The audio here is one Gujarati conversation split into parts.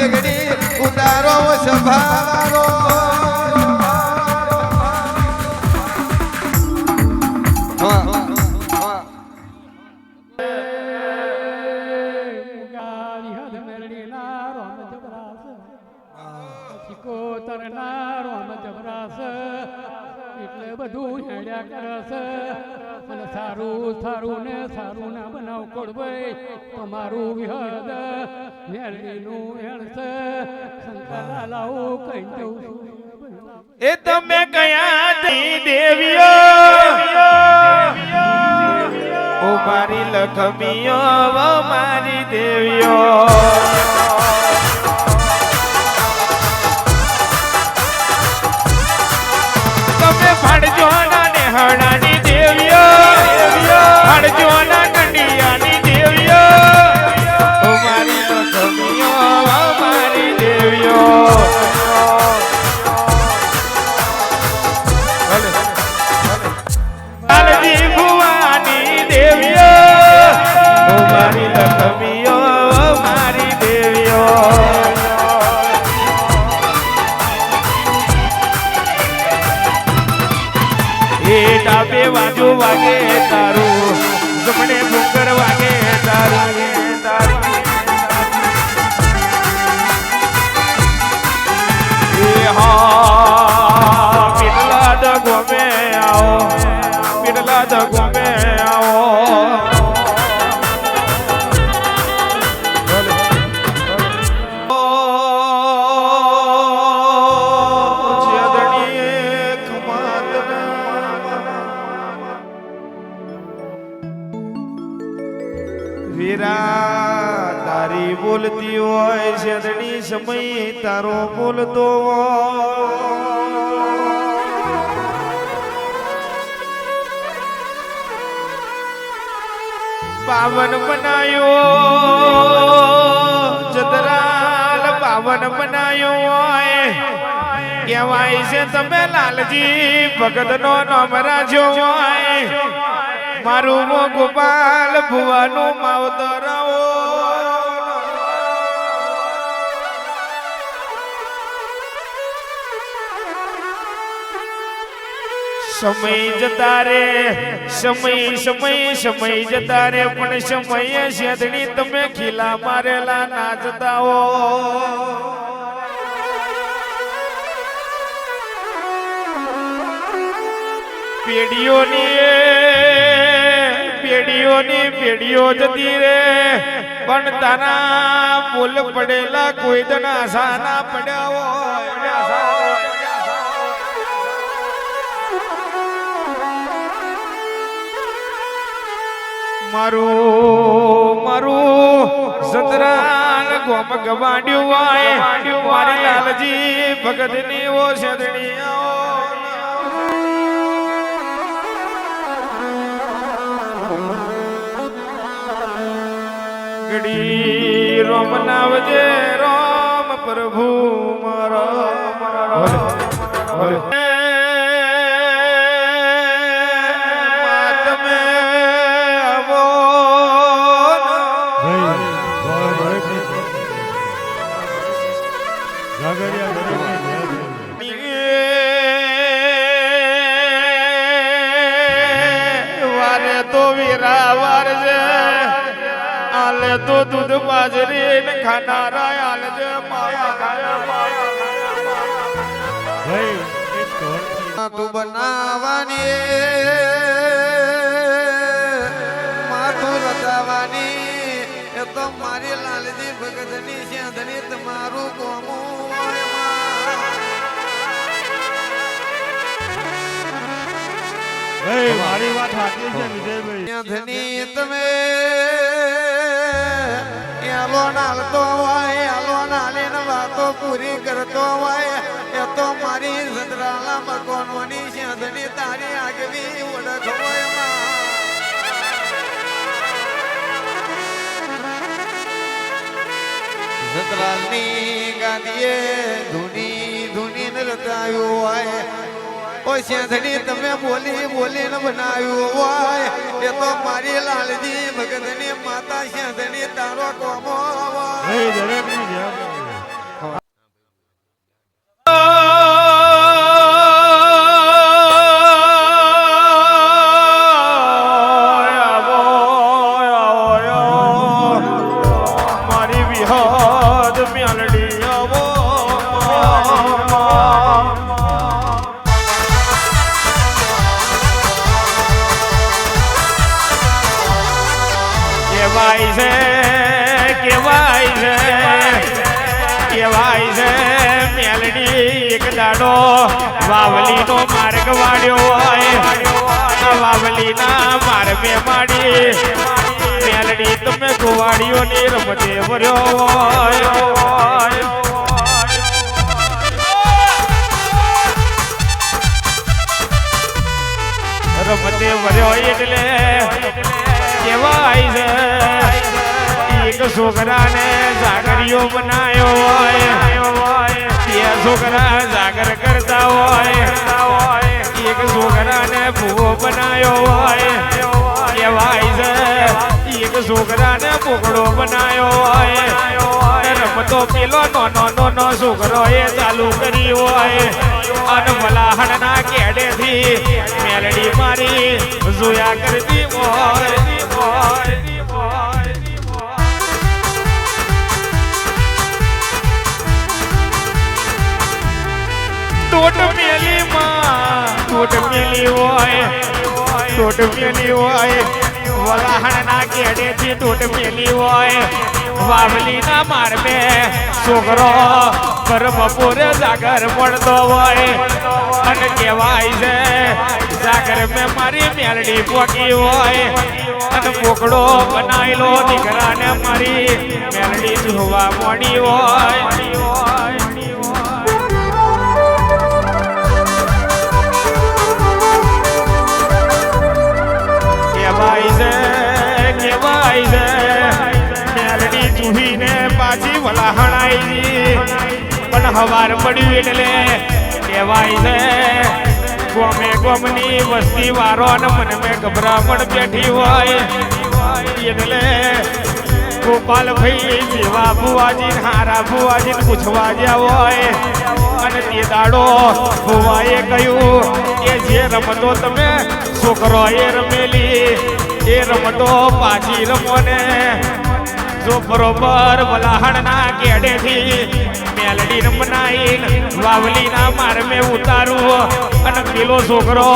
સગડી ઉતારો સ્વભાવો એટલે બધું હેડ્યા કરસ અને સારું સારું ને સારું ના કોડભાઈ તમારું વિહદ મેરડીનું હેણસ શંકર લાવું જવું. છું એ તમે કયા થઈ દેવીઓ? ઓ મારી લખમીઓ મારી દેવીઓ. તમે ફાડજો મારી મારી દેવીઓ. એ ડાબે બાજુ વાગે તારું, જમણે ભૂંગર વાગે તારું. ગોમે આવો બિરલા દ ગોમે આવો. તારો બોલતો પાવન બનાયો ચતરાલ પાવન બનાયો કહેવાય છે તમે લાલજી ભગત નો નામ હોય મારું ગોપાલ, ભુવાનું માવતર સમય જતા રે, સમય સમય સમય જતા રે, પણ સમય શેદણી તમે ખીલા મારેલા ના જતા હો. પેઢીઓની પેઢીઓની પેઢીઓ જતી રે, પણ તારા ભૂલ પડેલા કોઈ દના સાના પડ્યા હોય મારું મારું સતરાલ ગોમ ગવાડ્યું વાય. મારી લાલજી ભગતની ઓ સદણી ગડી રોમ નાવજે, રોમ પ્રભુ મારા મારા. તો વીરા વારજે. આલે તો દૂધ બાજરી ને ખાનારા આલજે માયા ખાયા તું બનાવાની માથું રચાવાની એ તો મારી લાલજી ભગતની સેંધણી તમારું ગોમું. મારી વાત સાચી છે, વિજયભાઈ તમે એલો નાલતો હોય એલો નાલીને વાતો પૂરી કરતો હોય, એ તો મારી સદરાલા મકોનોની સેંધણી તારી આગવી ઓળખ હોય. સતરાલની ગાદીએ ધૂની ધૂની ને રચાયું હોય ઓ શેઠની તમે બોલી બોલીને બનાવ્યું હોય. એ તો મારી લાલજી, ભગતની માતા શેઠની તારો કોમો હોય. કેવાય છે કેવાય છે કેવાય છે. મેલડી એક દાડો વાવલીનો માર્ગ વાળ્યો હોય. વાવલીના માર્ગે માડી મેલડી તમે ગોવાળીઓની રમતે વર્યો હોય. રમતે વર્યો એટલે કેવાય છે. એક છોકરાને જાગરીઓ બનાયો હોય. બે છોકરા જાગર કરતા હોય. એક છોકરાને ભૂવો બનાયો હોય. કહેવાય છે, એક છોકરાને પોકડો બનાયો હોય. રમતો પેલો નાનો નાનો છોકરો એ ચાલુ કરી હોય. અને મલાહણના કેડેથી મેલડી મારી જોયા કરતી હોય હોય. મેલી હોય ટોટ મેલી હોય વલાહણ ના કેડે થી ટોટ મેલી હોય વાવલી ના મારમે છોકરો પર બપોરે જાગર પડતો હોય. અને કહેવાય છે, જાગર મેં મારી મેલડી પોકી હોય. અને પોકડો બનાવેલો દીકરાને મારી મેલડી જોવા મળી હોય. હવાર પડ્યું એટલે કહેવાય છે, ગોમે ગોમની વસ્તી વારો અને મને મેં ગભરામણ બેઠી હોય. એટલે ગોપાલભાઈ જેવા ભુવાજી હારા ભુવાજી પૂછવા જ્યાં હોય. અને તે દાડો ભુવાએ કહ્યું કે જે રમતો તમે છોકરો એ રમેલી, એ રમતો પાછી રમો ને. જો બરોબર વલાહણના કેડેથી મેલડી રમનાઈ વાવલીના મારમે ઉતારું અને પેલો છોકરો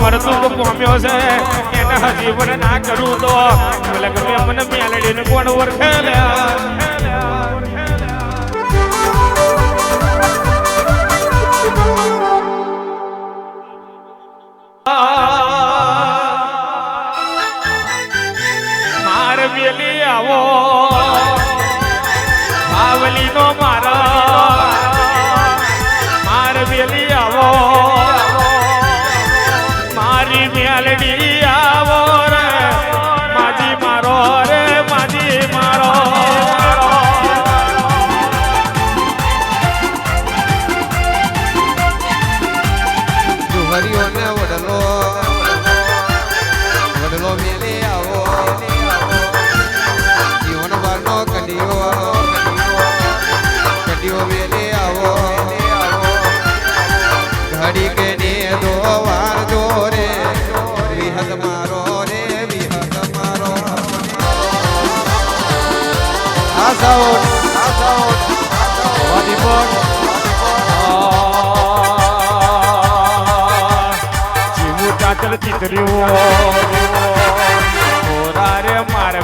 મરતું પોમ્યો છે, એને હજી પણ ના કરું તો લગ્ન મને મેલડીને કોણ ઓળખે વેલી આવો આવલી નો મારા ચિતર્યું મોરા રે માર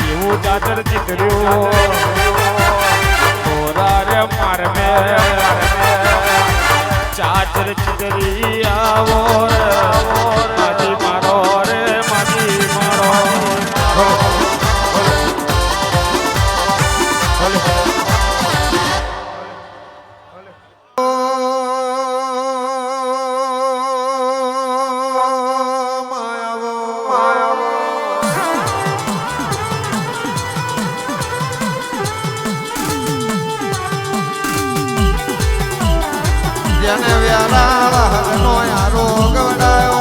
જીવું ચાચર ચિતર્યું મોરા રે માર ચાચર ચિતરી આવો રે. મારો રે. જેને વ્યાલા હરનો આ રોગ વડાયો.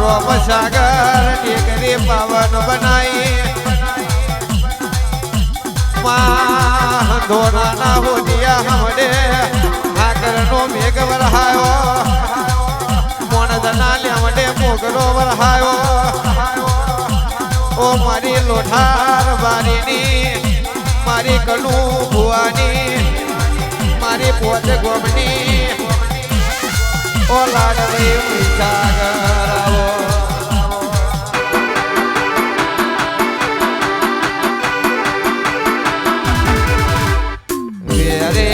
રોમ મહીસાગર ટેકરી પાવન બનાઈ. ધોરાના હોડિયા હમડે હાકરનો મેઘ વરહાયો. મોણદના લેવડે મોગરો વરહાયો. ઓ મારી લોઠાર બારીની મારી કનુ ભુવાની, મારી પોત ગોમની. ઓ લાડવી આવો વેરે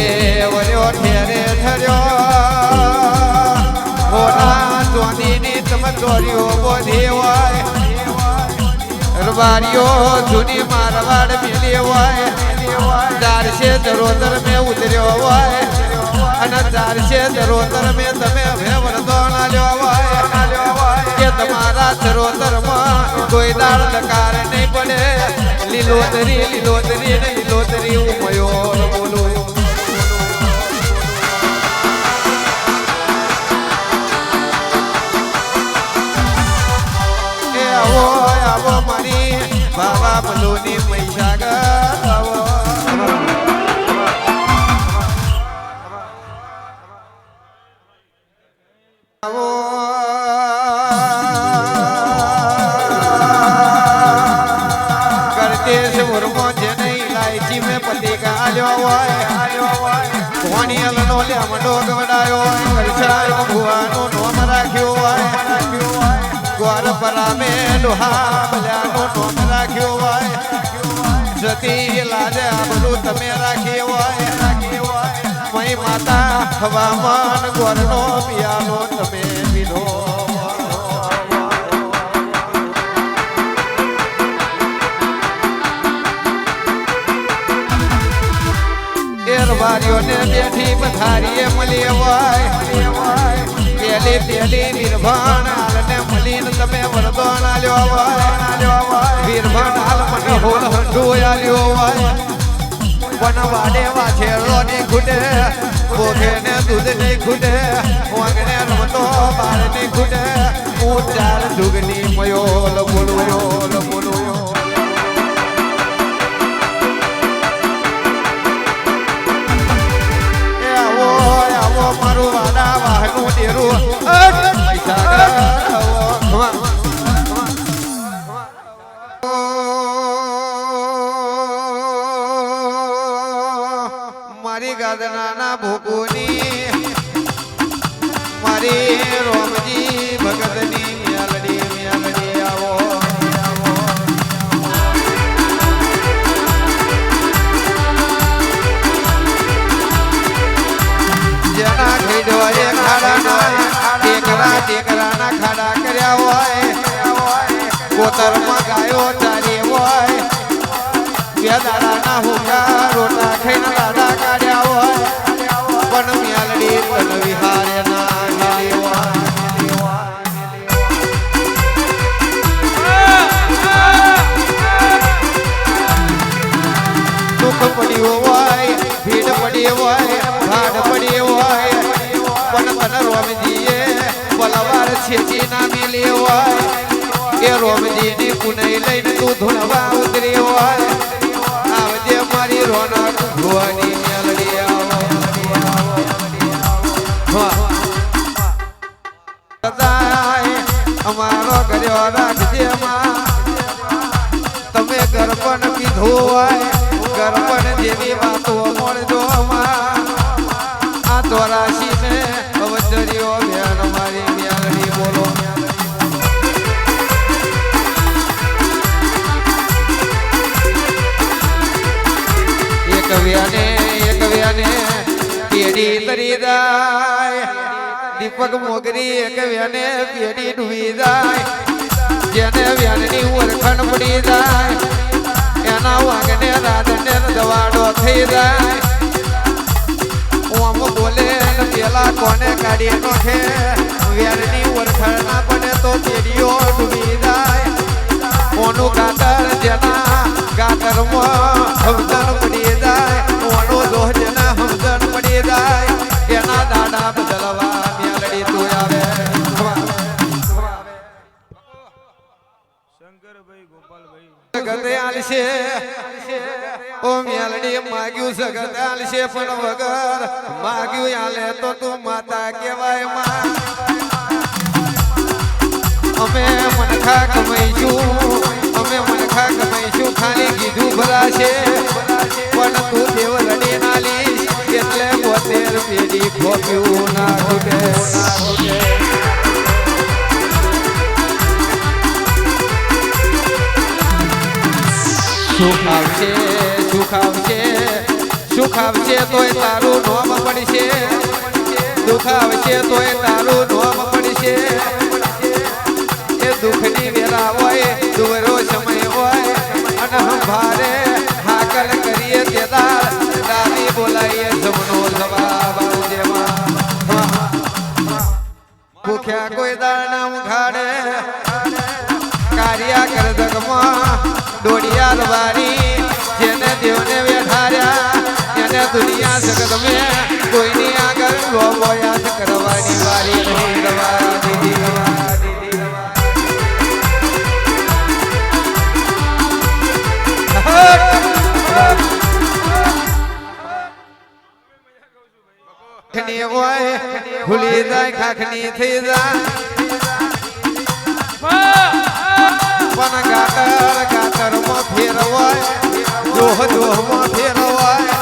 વર્યો ઠેરે ઠર્યો હોના ચોંદીની ચમચોરીઓ બોધી હોય. રબારીઓ જૂની મારવાડ મિલી હોય. ચારશે ચરોતર મેં ઉતર્યો હોય. અને ચારશે ચરોતર મેં તમે હવે વરદો નાલ્યો હોય. કે તમારા ચરોતરમાં કોઈ દાળ દકાર નહીં પડે. લીલોતરી લીલોતરી ને લીલોતરી ઉમયો બોલું. લેમડો ગવડાયો હોય ગાવો ભગવાનો નોમ રાખ્યો હોય. પરા મેં લોહા બલ્યાનો નોમ રાખ્યો હોય જતી લાજે આબરૂ તમે રાખ્યો હોય મય માતા હવામાન ગોરનો પિયાનો તમે પીધો એરવારીઓને બેઠી પથારીએ મળી હોય પેલી પેલી નિર્ભણ તમે વરદાન આલ્યો હોય નિર્ભણ હાલ મને હોલ હંડુ આલ્યો મયો ખાડા કર્યા હોય, કોતરમાં ગાયો ચારી હોય, બે દાડાના હુકા રોટા ખાઈને દાડા કાઢ્યા હોય, પણ મેલડી તન વિહારે ના ગયેલી હોય. દુઃખ પડ્યું હોય, ભીડ પડી હોય છેટી ના હોય. એ રોમજીની પુનઈ લઈને તું ધૂળવા ઉતરી હોય. આવજે મારી રોનક ભુવાની મેલડી આવો. સદાય અમારો કર્યો રાખજે તમે ગરપણ કીધું હોય ગરપણ જેવી વાતો મળજો માં. આ ચોરાશી ને અવચર્યો એક પેઢી તરી જાય. દીપક મોગરી એક વ્યાને પેઢી ડૂબી જાય. જેને વ્યાનની ઓળખણ પડી જાય. એના વાગને રાધને દવાડો થઈ જાય. ઓમ બોલે ને પેલા કોને કાઢી નોખે વ્યારની ઓળખણ ના પડે તો પેઢીઓ ડૂબી જાય. કોનું ગાતર જેના ગાતરમાં સમજણ પડી જાય. ઓનો દોહજના હમદન પડી જાય. એના દાડા પણ વગર માગ્યું આલે તો માતા કહેવાયમાં. અમે મનખા કમાઈશું અમે મનખા કમાઈશું ખાલી કીધું ભરાશે પણ તું દેવ રડે ના લીશ, એટલે બોતેર પેઢી ખોપ્યું ના ખૂટે. સુખ આવશે સુખ આવશે સુખ આવશે તોય તારું નોમ પડશે. દુઃખ આવશે તોય તારું નોમ પડશે. એ દુઃખની વેલા હંભારે હાકલ કરીએ તેદાર દાદી બોલાઈએ જમનો જવાબ ભૂખ્યા કોઈ દાણા ઉઘાડે. કાર્યા કરદગમાં દોડિયા લવારી જેને દેવને વેઠાર્યા, એને દુનિયા જગત મેં કોઈની આગળ લોબો જ કરવાની વારી. નહીં દવા હોય, ભૂલી જાય, ખાખની થઈ જાય. પણ ગાતર ગાતરમાં ફેરવાય જોહ દોહમાં ફેરવાય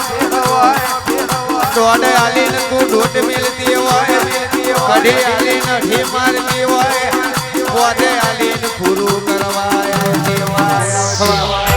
દોડે આલીને તું દોટ મેલતી હોય, કઢે આલીને અઢી મારતી હોય પોતે આલીને પૂરું કરવાય દેવાય